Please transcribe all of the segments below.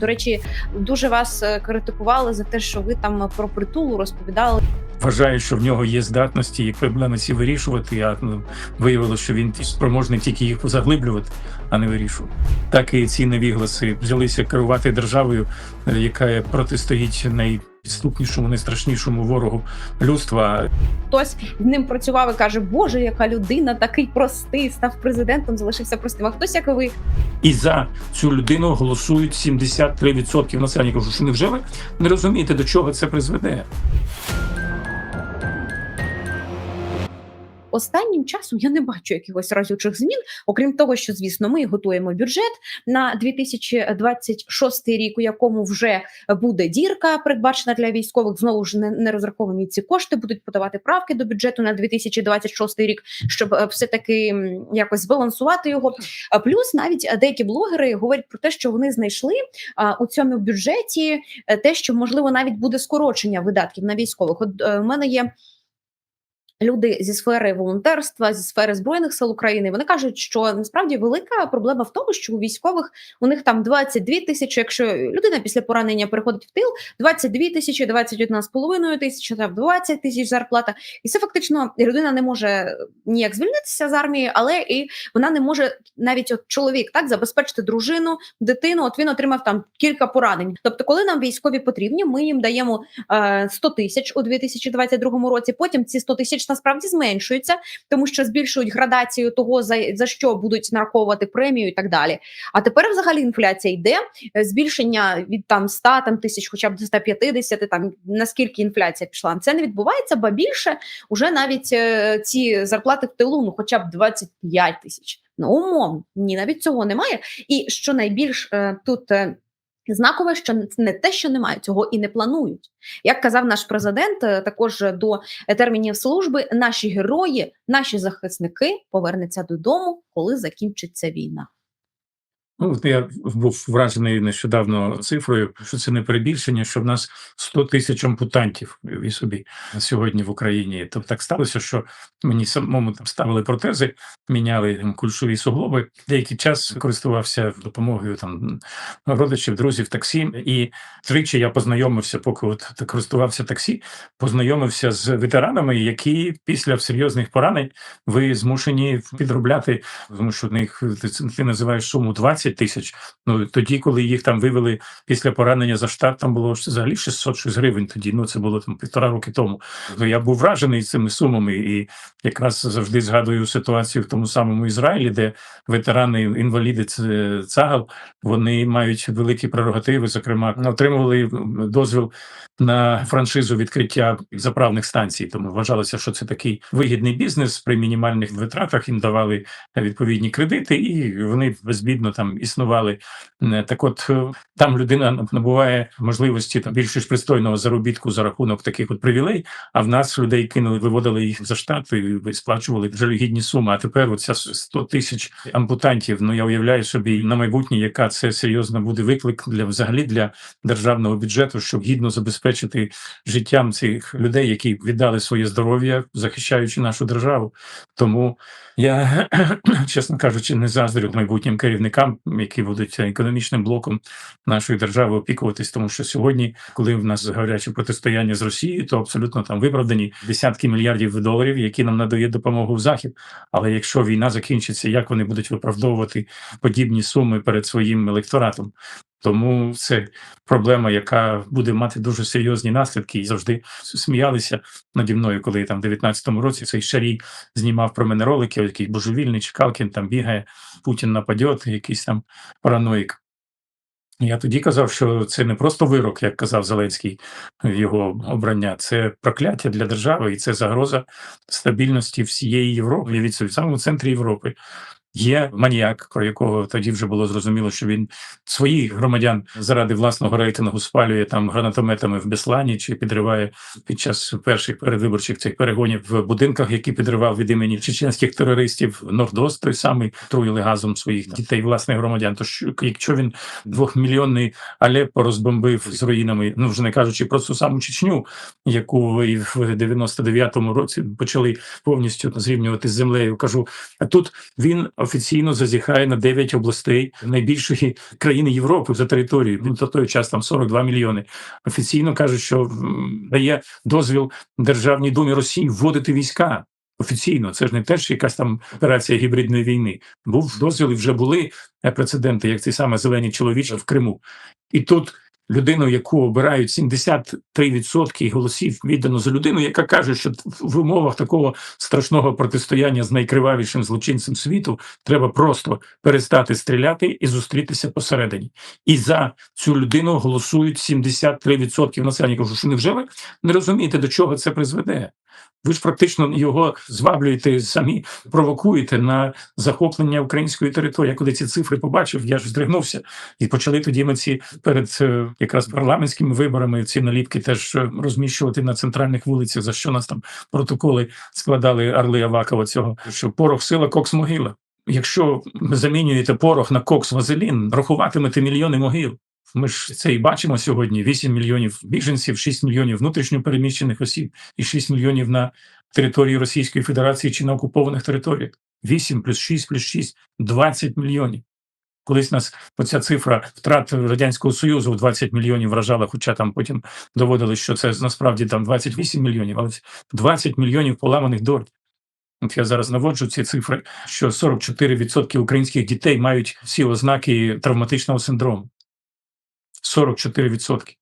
До речі, дуже вас е, критикували за те, що ви там про притулу розповідали. Вважаю, що в нього є здатності і проблеми ці вирішувати. А ну, виявилося, що він спроможний тільки їх заглиблювати, а не вирішувати. Так і ці невігласи взялися керувати державою, е, яка протистоїть найпідступнішому, найстрашнішому ворогу людства. Хтось з ним працював і каже, Боже, яка людина, такий простий, став президентом, залишився простим. А хтось, як і ви, І за цю людину голосують 73% населення. Кажу, що невже ви не розумієте, до чого це призведе? Останнім часом я не бачу якихось разючих змін, окрім того, що звісно, ми готуємо бюджет на 2026 рік, у якому вже буде дірка, передбачена для військових. Знову ж не, розраховані ці кошти, будуть подавати правки до бюджету на 2026 рік, щоб е, все таки якось збалансувати його. Плюс навіть деякі блогери говорять про те, що вони знайшли а, у цьому бюджеті е, те, що можливо навіть буде скорочення видатків на військових. От е, у мене є люди зі сфери волонтерства, зі сфери збройних сил України. Вони кажуть, що насправді велика проблема в тому, що у військових у них там 22 тисячі. Якщо людина після поранення переходить в тил, 22 тисячі, 21,5 тисячі, там 20 тисяч зарплата, і це фактично людина не може ніяк звільнитися з армії, але і вона не може навіть от чоловік так забезпечити дружину, дитину. От він отримав там кілька поранень. Тобто, коли нам військові потрібні, ми їм даємо е, 100 тисяч у 2022 році. Потім ці 100 тисяч насправді зменшуються, тому що збільшують градацію того, за, за що будуть нараховувати премію і так далі. А тепер взагалі інфляція йде, е, збільшення від там 100 там, тисяч, хоча б до 150, там наскільки інфляція пішла. Це не відбувається, ба більше уже навіть е, ці зарплати в тилу, ну хоча б 25 тисяч. Ну, умовно, ні, навіть цього немає. І що найбільш е, тут. е, Знакове, що не те, що немає, цього і не планують. Як казав наш президент, е, також до термінів служби, наші герої, наші захисники повернуться додому, коли закінчиться війна. Ну, я був вражений нещодавно цифрою, що це не перебільшення, що в нас 100 тисяч ампутантів і собі сьогодні в Україні. Тобто так сталося, що мені самому там ставили протези, міняли там, кульшові суглоби. Деякий час користувався допомогою там родичів, друзів, таксі. І тричі я познайомився, поки от користувався таксі, познайомився з ветеранами, які після серйозних поранень ви змушені підробляти, тому що в них ти, ти називаєш суму 20 тисяч. Ну тоді, коли їх там вивели після поранення за штат, там було взагалі 600 щось гривень. Тоді ну це було там півтора роки тому. То я був вражений цими сумами, і якраз завжди згадую ситуацію в тому самому Ізраїлі, де ветерани інваліди цагал вони мають великі прерогативи. Зокрема, отримували дозвіл на франшизу відкриття заправних станцій. Тому вважалося, що це такий вигідний бізнес при мінімальних витратах. Їм давали відповідні кредити, і вони безбідно там існували. Е, Так, от е, там людина набуває можливості там більш пристойного заробітку за рахунок таких от привілей. А в нас людей кинули, виводили їх за штат і сплачували жалюгідні суми. А тепер оця 100 тисяч ампутантів. Ну я уявляю собі на майбутнє, яка це серйозно буде виклик для взагалі для державного бюджету, щоб гідно забезпечити життям цих людей, які віддали своє здоров'я, захищаючи нашу державу. Тому я, чесно кажучи, не заздрю майбутнім керівникам, які будуть економічним блоком нашої держави опікуватись, тому що сьогодні, коли в нас гаряче протистояння з Росією, то абсолютно там виправдані десятки мільярдів доларів, які нам надає допомогу в захід. Але якщо війна закінчиться, як вони будуть виправдовувати подібні суми перед своїм електоратом? Тому це проблема, яка буде мати дуже серйозні наслідки, і завжди сміялися наді мною, коли там в 19-му році цей шарій знімав про мене ролики, якийсь божевільний Чкалкін там бігає, Путін нападет, якийсь там параноїк. Я тоді казав, що це не просто вирок, як казав Зеленський його обрання, це прокляття для держави і це загроза стабільності всієї Європи. Від в самому центрі Європи. Є маніяк, про якого тоді вже було зрозуміло, що він своїх громадян заради власного рейтингу спалює там гранатометами в Беслані чи підриває під час перших передвиборчих цих перегонів в будинках, які підривав від імені чеченських терористів. Нордост той самий труїли газом своїх дітей, власних громадян. Тож якщо він двохмільйонний Алеппо розбомбив з руїнами, ну вже не кажучи про цю саму Чечню, яку ви в 99-му році почали повністю зрівнювати з землею. Кажу, а тут він офіційно зазіхає на 9 областей найбільшої країни Європи за територією. Він на той час там 42 мільйони. Офіційно каже, що дає дозвіл Державній думі Росії вводити війська. Офіційно, це ж не те, що якась там операція гібридної війни. Був дозвіл, і вже були е, прецеденти, як ці саме зелені чоловічі в Криму. І тут людину, яку обирають 73% голосів віддано за людину, яка каже, що в умовах такого страшного протистояння з найкривавішим злочинцем світу треба просто перестати стріляти і зустрітися посередині. І за цю людину голосують 73% населення. Я Кажу, що невже ви не розумієте, до чого це призведе? Ви ж практично його зваблюєте самі, провокуєте на захоплення української території. Я коли ці цифри побачив, я ж здригнувся. І почали тоді ми ці перед е, якраз парламентськими виборами ці наліпки теж е, розміщувати на центральних вулицях, за що нас там протоколи складали Орли Авакова цього, що порох сила, кокс могила. Якщо замінюєте порох на кокс вазелін, рахуватимете мільйони могил. Ми ж це і бачимо сьогодні: 8 мільйонів біженців, 6 мільйонів внутрішньо переміщених осіб і 6 мільйонів на території Російської Федерації чи на окупованих територіях. 8 плюс 6 плюс 6 – 20 мільйонів. Колись нас оця цифра втрат Радянського Союзу в 20 мільйонів вражала, хоча там потім доводили, що це насправді там 28 мільйонів, але 20 мільйонів поламаних доль. От я зараз наводжу ці цифри, що 44% українських дітей мають всі ознаки травматичного синдрому. 44%.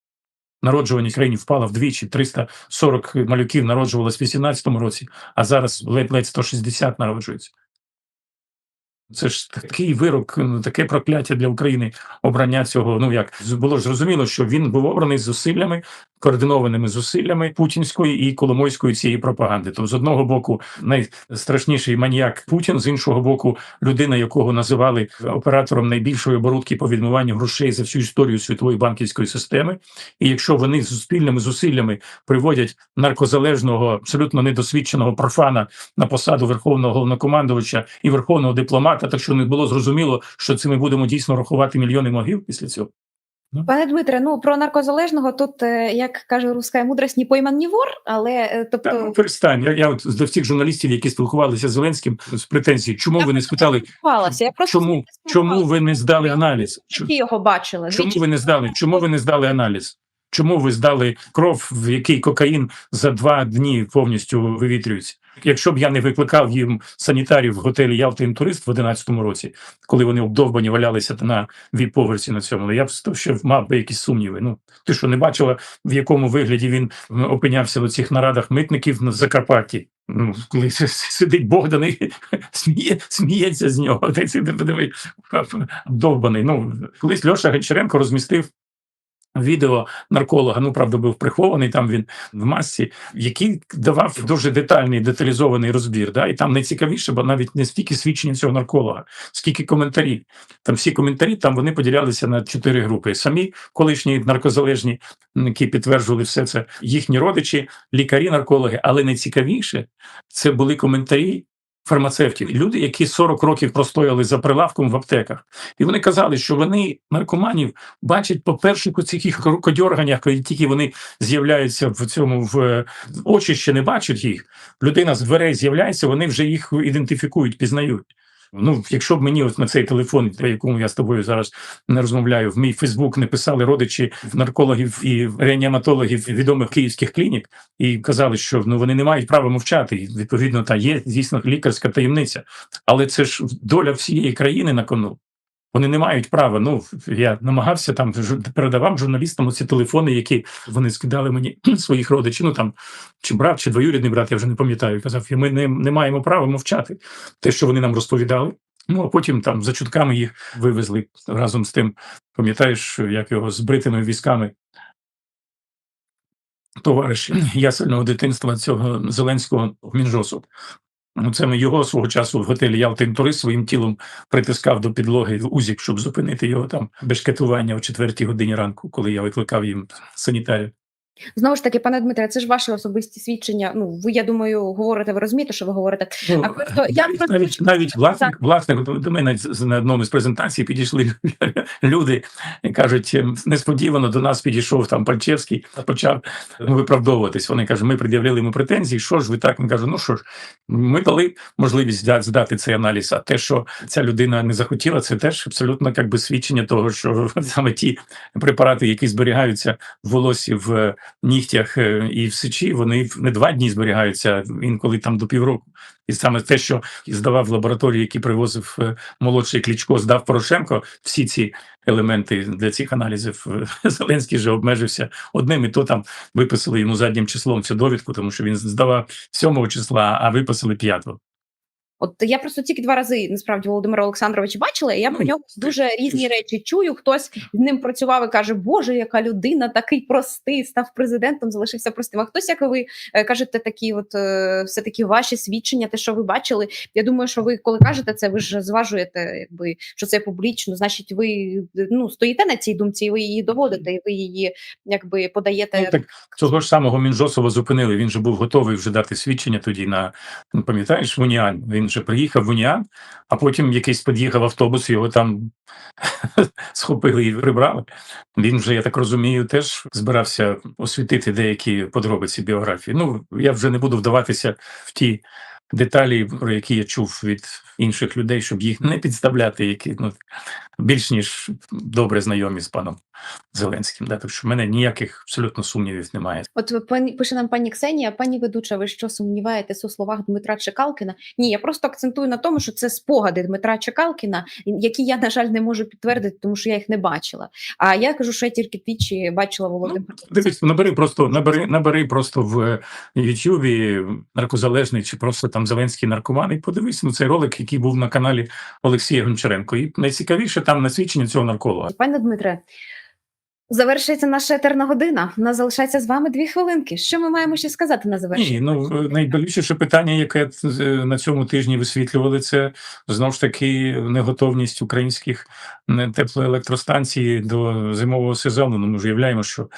Народжуваність країні впала вдвічі. 340 малюків народжувалось в 2018 році, а зараз ледь-ледь 160 народжується. Це ж такий вирок, ну, таке прокляття для України обрання цього. Ну як було зрозуміло, що він був обраний з зусиллями, координованими зусиллями путінської і коломойської цієї пропаганди. Тобто, з одного боку, найстрашніший маніяк Путін, з іншого боку, людина, якого називали оператором найбільшої оборудки по відмиванню грошей за всю історію світової банківської системи. І якщо вони з спільними зусиллями приводять наркозалежного, абсолютно недосвідченого профана на посаду верховного головнокомандувача і верховного дипломата, так що не було зрозуміло, що це ми будемо дійсно рахувати мільйони могил після цього. Пане Дмитре, ну про наркозалежного тут, е, як каже руська мудрість, ні пойман, ні вор, але е, тобто Та, ну, перестань. Я, я от до всіх журналістів, які спілкувалися з Зеленським з претензій, чому ви не спитали. Я просто чому, чому ви не здали аналіз? Які його бачили? Чому ви не здали? Чому ви не здали аналіз? Чому ви здали кров, в який кокаїн за два дні повністю вивітрюється? Якщо б я не викликав їм санітарів в готелі Ялта Інтурист в 11-му році, коли вони обдовбані валялися на віп-поверсі на цьому, я б ще мав би якісь сумніви. Ну ти що не бачила, в якому вигляді він опинявся в цих нарадах митників на Закарпатті? Ну, коли сидить Богдан і сміє, сміється з нього. Ти сиди, подиви, обдовбаний. Ну, колись Льоша Гончаренко розмістив відео нарколога, ну правда, був прихований там він в масці, який давав дуже детальний деталізований розбір. Да? І там найцікавіше, бо навіть не стільки свідчення цього нарколога, скільки коментарі. Там всі коментарі там вони поділялися на чотири групи. Самі колишні наркозалежні, які підтверджували все це, їхні родичі, лікарі, наркологи. Але найцікавіше це були коментарі. Фармацевтів, люди, які 40 років простояли за прилавком в аптеках, і вони казали, що вони наркоманів бачать по перших оцих їх рукодьорганнях, коли тільки вони з'являються в цьому в в очі ще не бачать їх. Людина з дверей з'являється, вони вже їх ідентифікують, пізнають. Ну, якщо б мені от на цей телефон, по якому я з тобою зараз не розмовляю, в мій Фейсбук не писали родичі наркологів і реаніматологів відомих київських клінік, і казали, що ну вони не мають права мовчати. І, відповідно, та є звісно лікарська таємниця, але це ж доля всієї країни на кону. Вони не мають права. Ну я намагався там передавав журналістам ці телефони, які вони скидали мені своїх родичів. Ну там чи брат, чи двоюрідний брат, я вже не пам'ятаю. Казав, «І ми не, не маємо права мовчати. Те, що вони нам розповідали. Ну а потім там за чутками їх вивезли разом з тим. Пам'ятаєш, як його з бритими військами. Товариш ясельного дитинства цього Зеленського Мінжосу. Ну, це ми його свого часу в готелі Ялтин Турист своїм тілом притискав до підлоги узік, щоб зупинити його там бешкетування о четвертій годині ранку, коли я викликав їм санітарів. Знову ж таки, пане Дмитре, це ж ваші особисті свідчення. Ну, ви, я думаю, говорите, ви розумієте, що ви говорите. Ну, А просто я навіть, просто- навіть, навіть власник, власник до- мене на одному з презентацій підійшли люди і кажуть, «Ем, несподівано до нас підійшов там Пальчевський, почав ну, виправдовуватись. Вони кажуть, ми пред'явили йому претензії. Що ж ви так? Він каже, ну що ж, ми дали можливість здати цей аналіз. А те, що ця людина не захотіла, це теж абсолютно як би свідчення того, що саме ті препарати, які зберігаються в волосі в нігтях е, і в сечі, вони не два дні зберігаються, інколи там до півроку. І саме те, що здавав лабораторії, які привозив е, молодший Клічко, здав Порошенко, всі ці елементи для цих аналізів. е, Зеленський же обмежився одним, і то там виписали йому заднім числом цю довідку, тому що він здавав 7 числа, а виписали 5. От я просто тільки два рази насправді Володимира Олександровича бачила, і я про Ну, нього дуже різні речі чую. Хтось з ним працював і каже, Боже, яка людина, такий простий, став президентом, залишився простим. А хтось, як ви е, кажете, такі, от е, все таки ваші свідчення, те, що ви бачили. Я думаю, що ви коли кажете це, ви ж зважуєте, якби що це публічно. Значить, ви ну стоїте на цій думці, і ви її доводите, і ви її якби подаєте. Ну, так цього ж самого Мінжосова зупинили. Він же був готовий вже дати свідчення тоді на ну, пам'ятаєш. Він же приїхав в Уніан, а потім якийсь під'їхав автобус, його там схопили і прибрали. Він вже, я так розумію, теж збирався освітити деякі подробиці біографії. Ну я вже не буду вдаватися в ті деталі, про які я чув від інших людей, щоб їх не підставляти, які ну більш ніж добре знайомі з паном Зеленським. Да? Так що в мене ніяких абсолютно сумнівів немає. От пані пише нам пані Ксенія, пані ведуча, ви що сумніваєтесь у словах Дмитра Чекалкіна? Ні, я просто акцентую на тому, що це спогади Дмитра Чекалкіна, які я, на жаль, не можу підтвердити, тому що я їх не бачила. А я кажу, що я тільки двічі бачила Володимира. Дивись, набери просто набери, набери просто в Ютубі наркозалежний чи просто там Зеленський наркоман, і подивись на цей ролик, який був на каналі Олексія Гончаренко. І найцікавіше там на свідчення цього нарколога. Пане Дмитре, завершується наша етерна година. У нас залишається з вами дві хвилинки. Що ми маємо ще сказати на завершення? Ні, ну е, найбільше питання, яке е, на цьому тижні висвітлювали, це знову ж таки непготовність українських теплоелектростанцій до зимового сезону. Ну, ми ж уявляємо, що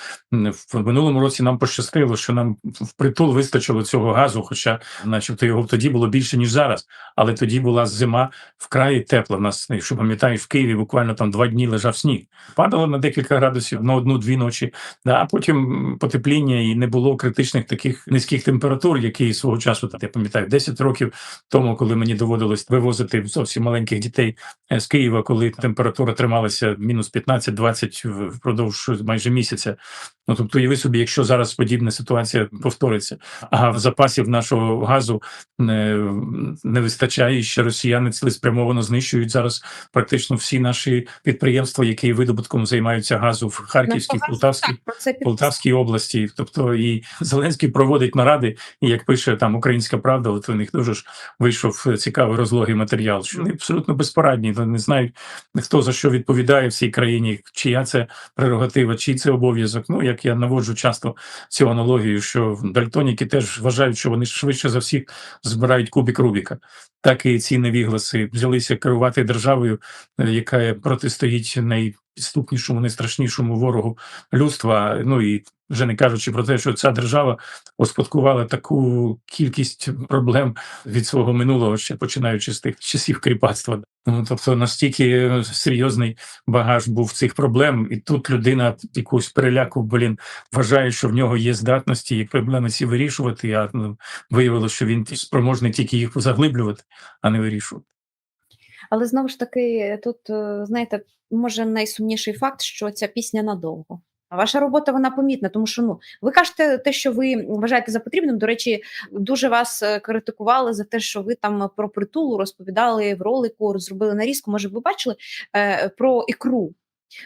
в минулому році нам пощастило, що нам впритул вистачило цього газу, хоча, начебто, його тоді було більше ніж зараз. Але тоді була зима вкрай тепла. В нас, якщо пам'ятаєш, в Києві буквально там два дні лежав сніг. Падало на декілька градусів на одну-дві ночі. Да, а потім потепління і не було критичних таких низьких температур, які свого часу так, я пам'ятаю 10 років тому, коли мені доводилось вивозити зовсім маленьких дітей е, з Києва, коли температура трималася мінус 15-20 впродовж майже місяця. Ну тобто, уяви собі, якщо зараз подібна ситуація повториться, а в запасів нашого газу не, не вистачає, і ще росіяни цілеспрямовано знищують зараз практично всі наші підприємства, які видобутком займаються газу в Харківській, Полтавській, це під... Полтавській області. Тобто і Зеленський проводить наради, і як пише там Українська Правда, от у них дуже ж вийшов цікавий розлогий матеріал, що вони абсолютно безпорадні, вони не знають хто за що відповідає в цій країні, чия це прерогатива, чий це обов'язок. Ну як я наводжу часто цю аналогію, що дальтоніки теж вважають, що вони швидше за всіх збирають кубик Рубіка. Так і ці невігласи взялися керувати державою, е, яка протистоїть найпідступнішому, найстрашнішому ворогу людства. Ну і вже не кажучи про те, що ця держава успадкувала таку кількість проблем від свого минулого, ще починаючи з тих часів кріпацтва. Ну, тобто настільки е, серйозний багаж був цих проблем, і тут людина якусь переляку, блін, вважає, що в нього є здатності і проблеми ці вирішувати. А ну, виявилося, що він спроможний тільки їх заглиблювати, а не вирішувати. Але знову ж таки, тут е, знаєте, може найсумніший факт, що ця пісня надовго. Ваша робота вона помітна, тому що ну ви кажете те, що ви вважаєте за потрібним. До речі, дуже вас е, критикували за те, що ви там про притулу розповідали в ролику, зробили нарізку. Може, ви бачили е, про ікру?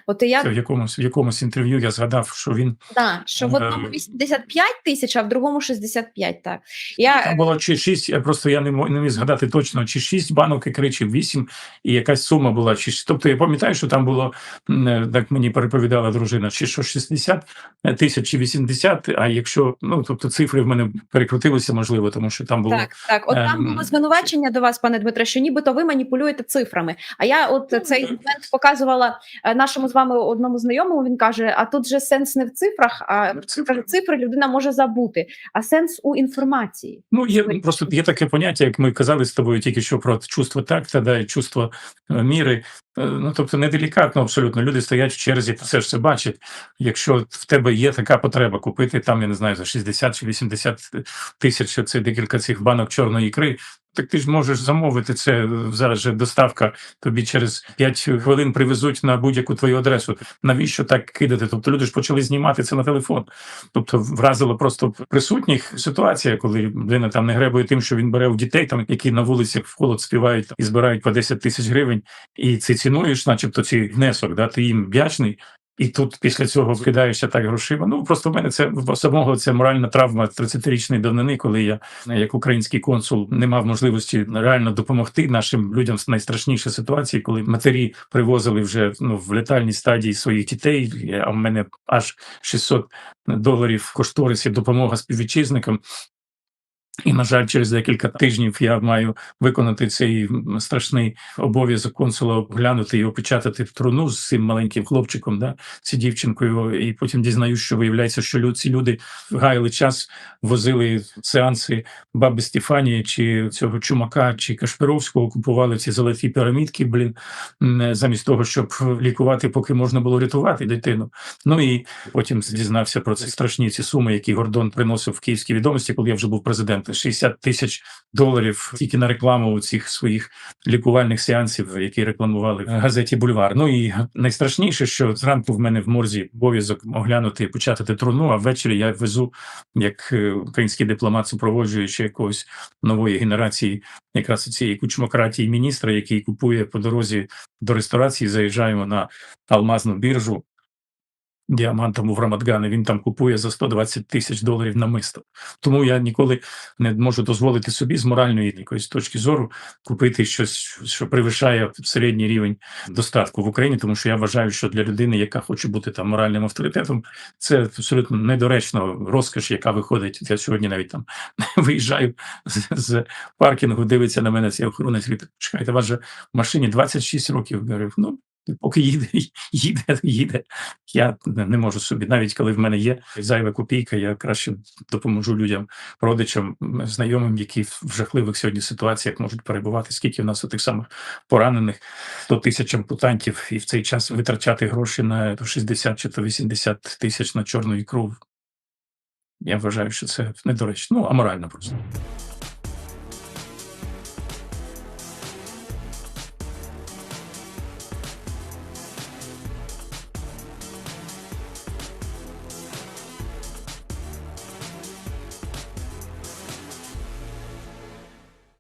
От я Це в якомусь в якомусь інтерв'ю я згадав, що він да, що в одному Е, 85 тисяч, а в другому 65, Так я Там було чи шість, я просто я не мо- не міг згадати точно, чи шість банок ікри, чи вісім, і якась сума була. Чи тобто я пам'ятаю, що там було е, так мені переповідала дружина, чи що 60 тисяч, чи 80, А якщо ну тобто цифри в мене перекрутилися, можливо, тому що там було Так, так. От там Ем, було звинувачення до вас, пане Дмитре, що нібито ви маніпулюєте цифрами. А я от Ну, цей момент показувала е, нашому з вами одному знайомому він каже: а тут же сенс не в цифрах, а Цифри. каже, цифри людина може забути, а сенс у інформації. Ну, є просто є таке поняття, як ми казали з тобою тільки що про чувство такта, да, і чувство е, міри. Е, Ну, тобто, неделікатно абсолютно. Люди стоять в черзі, все ж це бачать. Якщо в тебе є така потреба купити там, я не знаю, за 60 чи 80 тисяч це декілька цих банок чорної ікри. Так ти ж можеш замовити це зараз же доставка тобі через 5 хвилин привезуть на будь-яку твою адресу. Навіщо так кидати? Тобто люди ж почали знімати це на телефон. Тобто вразило просто присутніх ситуація, коли людина там не гребує тим, що він бере у дітей, там які на вулицях в холод співають і збирають по 10 тисяч гривень, і ти цінуєш, начебто, цей внесок, да, ти їм вдячний. І тут після цього кидаєшся так грошима. Ну просто в мене це в самого це моральна травма 30-річної давнини, коли я як український консул не мав можливості реально допомогти нашим людям в найстрашнішій ситуації, коли матері привозили вже ну в летальній стадії своїх дітей. А в мене аж 600 доларів кошторисів допомога співвітчизникам. І, на жаль, через декілька тижнів я маю виконати цей страшний обов'язок консула оглянути і опечатати труну з цим маленьким хлопчиком, да, ці дівчинкою. І потім дізнаюсь, що виявляється, що ці люди гаяли час, возили сеанси баби Стефанії чи цього чумака чи Кашпировського, купували ці золоті пірамідки, блін, замість того, щоб лікувати, поки можна було рятувати дитину. Ну і потім дізнався про ці страшні ці суми, які Гордон приносив в київські відомості, коли я вже був президентом. 60 тисяч доларів тільки на рекламу цих своїх лікувальних сеансів, які рекламували в газеті Бульвар. Ну і найстрашніше, що зранку в мене в морзі обов'язок оглянути і почати труну, а ввечері я везу як е, український дипломат, супроводжуючи якогось нової генерації, якраз цієї кучмократії міністра, який купує по дорозі до ресторації. Заїжджаємо на алмазну біржу. Діамантом в Рамадгани він там купує за 120 тисяч доларів на мисто. Тому я ніколи не можу дозволити собі з моральної якоїсь точки зору купити щось, що перевищає середній рівень достатку в Україні, тому що я вважаю, що для людини, яка хоче бути там моральним авторитетом, це абсолютно недоречно розкош, яка виходить. Я сьогодні навіть там виїжджаю з, з паркінгу, дивиться на мене цей охоронець. говорить, Чекайте, у вас же в машині 26 років. Я говорю, ну поки їде, їде, їде. Я не можу собі, навіть коли в мене є зайва копійка, я краще допоможу людям, родичам, знайомим, які в жахливих сьогодні ситуаціях можуть перебувати. Скільки в нас у тих самих поранених, 100 тисяч ампутантів, і в цей час витрачати гроші на то 60 чи то 80 тисяч на чорну ікру. Я вважаю, що це недоречно. Ну, аморально просто.